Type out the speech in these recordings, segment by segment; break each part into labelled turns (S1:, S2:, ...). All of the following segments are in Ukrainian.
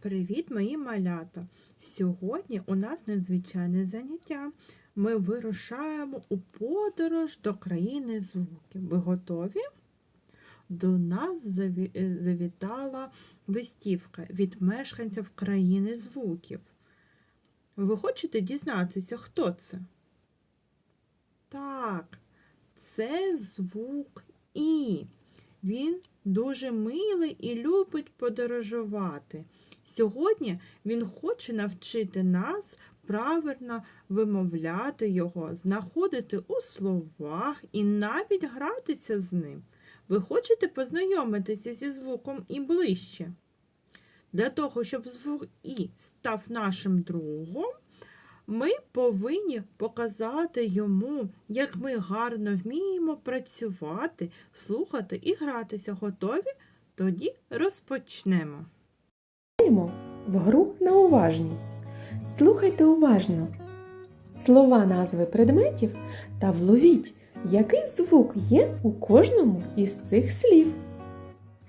S1: Привіт, мої малята! Сьогодні у нас надзвичайне заняття. Ми вирушаємо у подорож до країни звуків. Ви готові? До нас е, завітала листівка від мешканців країни звуків. Ви хочете дізнатися, хто це? Так, це звук І. Він дуже милий і любить подорожувати. Сьогодні він хоче навчити нас правильно вимовляти його, знаходити у словах і навіть гратися з ним. Ви хочете познайомитися зі звуком і ближче? Для того, щоб звук І став нашим другом, ми повинні показати йому, як ми гарно вміємо працювати, слухати і гратися. Готові? Тоді розпочнемо.
S2: Граємо в гру на уважність. Слухайте уважно слова назви предметів та вловіть, який звук є у кожному із цих слів.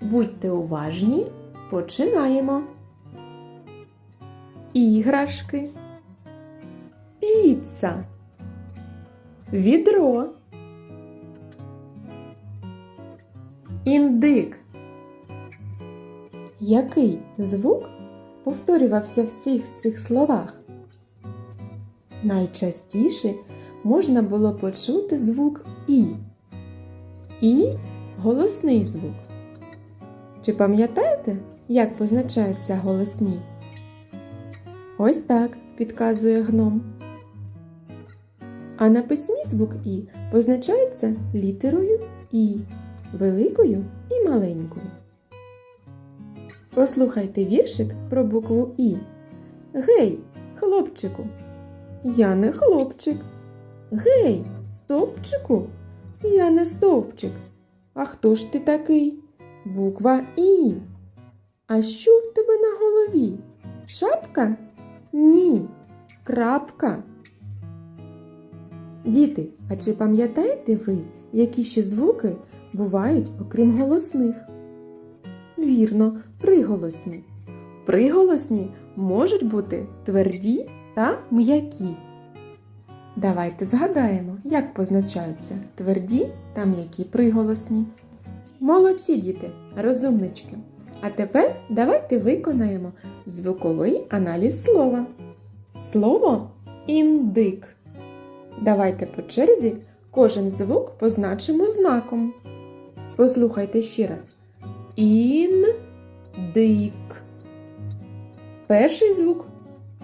S2: Будьте уважні, починаємо. Іграшки, піца, відро, індик. Який звук повторювався в цих цих словах? Найчастіше можна було почути звук І. І голосний звук. Чи пам'ятаєте, як позначаються голосні? Ось так підказує гном. А на письмі звук І позначається літерою І, великою і маленькою. Послухайте віршик про букву І. Гей, хлопчику, я не хлопчик. Гей, стовпчику, я не стовпчик. А хто ж ти такий? Буква І. А що в тебе на голові? Шапка? Ні. Крапка. Діти, а чи пам'ятаєте ви, які ще звуки бувають окрім голосних? Вірно, приголосні. Приголосні можуть бути тверді та м'які. Давайте згадаємо, як позначаються тверді та м'які приголосні. Молодці діти, розумнички. А тепер давайте виконаємо звуковий аналіз слова. Слово індик. Давайте по черзі кожен звук позначимо знаком. Послухайте ще раз. Індик. Перший звук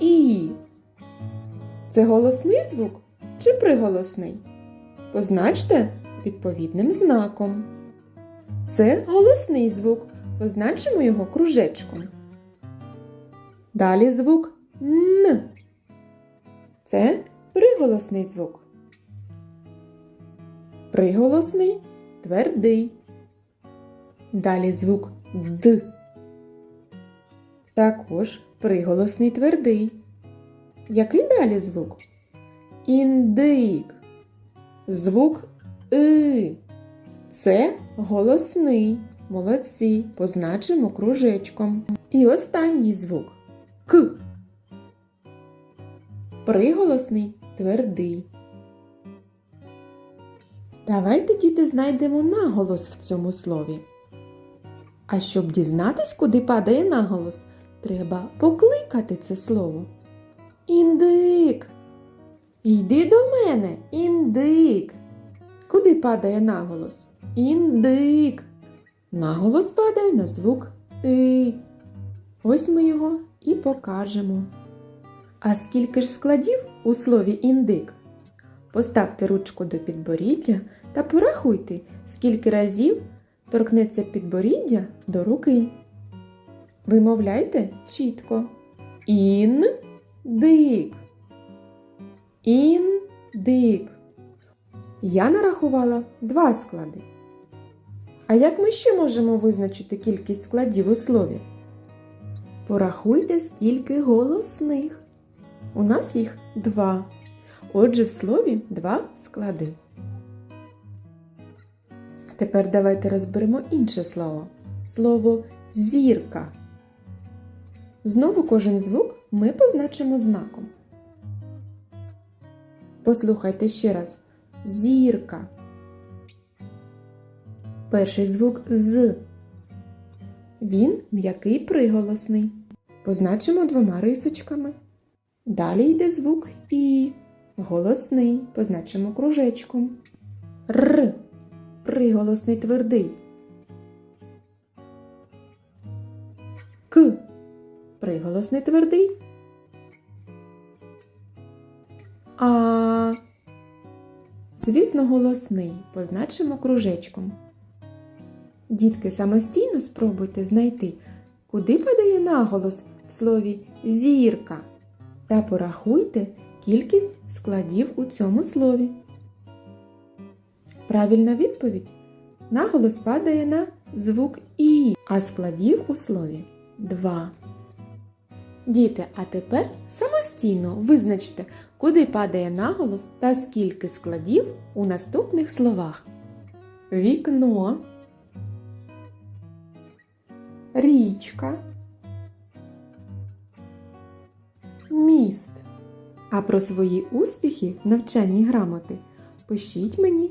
S2: І. Це голосний звук чи приголосний? Позначте відповідним знаком. Це голосний звук. Позначимо його кружечком. Далі звук Н. Це приголосний звук. Приголосний твердий. Далі звук Д. Також приголосний твердий. Який далі звук? Індик. Звук И. Це голосний. Молодці. Позначимо кружечком. І останній звук К. Приголосний твердий. Давайте, діти, знайдемо наголос в цьому слові. А щоб дізнатись, куди падає наголос, треба покликати це слово. Індик. Йди до мене, індик. Куди падає наголос? Індик. Наголос падає на звук И. Ось ми його і покажемо. А скільки ж складів у слові індик? Поставте ручку до підборіддя та порахуйте, скільки разів торкнеться підборіддя до руки. Вимовляйте чітко. Ін-дик. Ін-дик. Я нарахувала два склади. А як ми ще можемо визначити кількість складів у слові? Порахуйте, скільки голосних. У нас їх два. Отже, в слові два склади. Тепер давайте розберемо інше слово. Слово зірка. Знову кожен звук ми позначимо знаком. Послухайте ще раз. Зірка. Перший звук з. Він м'який приголосний. Позначимо двома рисочками. Далі йде звук І. Голосний. Позначимо кружечком. Р. Приголосний твердий. К. Приголосний твердий. А. Звісно, голосний. Позначимо кружечком. Дітки, самостійно спробуйте знайти, куди падає наголос в слові зірка. Та порахуйте кількість складів у цьому слові. Правильна відповідь. Наголос падає на звук І, а складів у слові два. Діти, а тепер самостійно визначте, куди падає наголос та скільки складів у наступних словах. Вікно, річка, міст. А про свої успіхи в навчанні грамоти пишіть мені,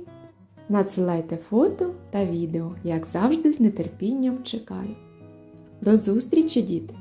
S2: надсилайте фото та відео, як завжди з нетерпінням чекаю. До зустрічі, діти!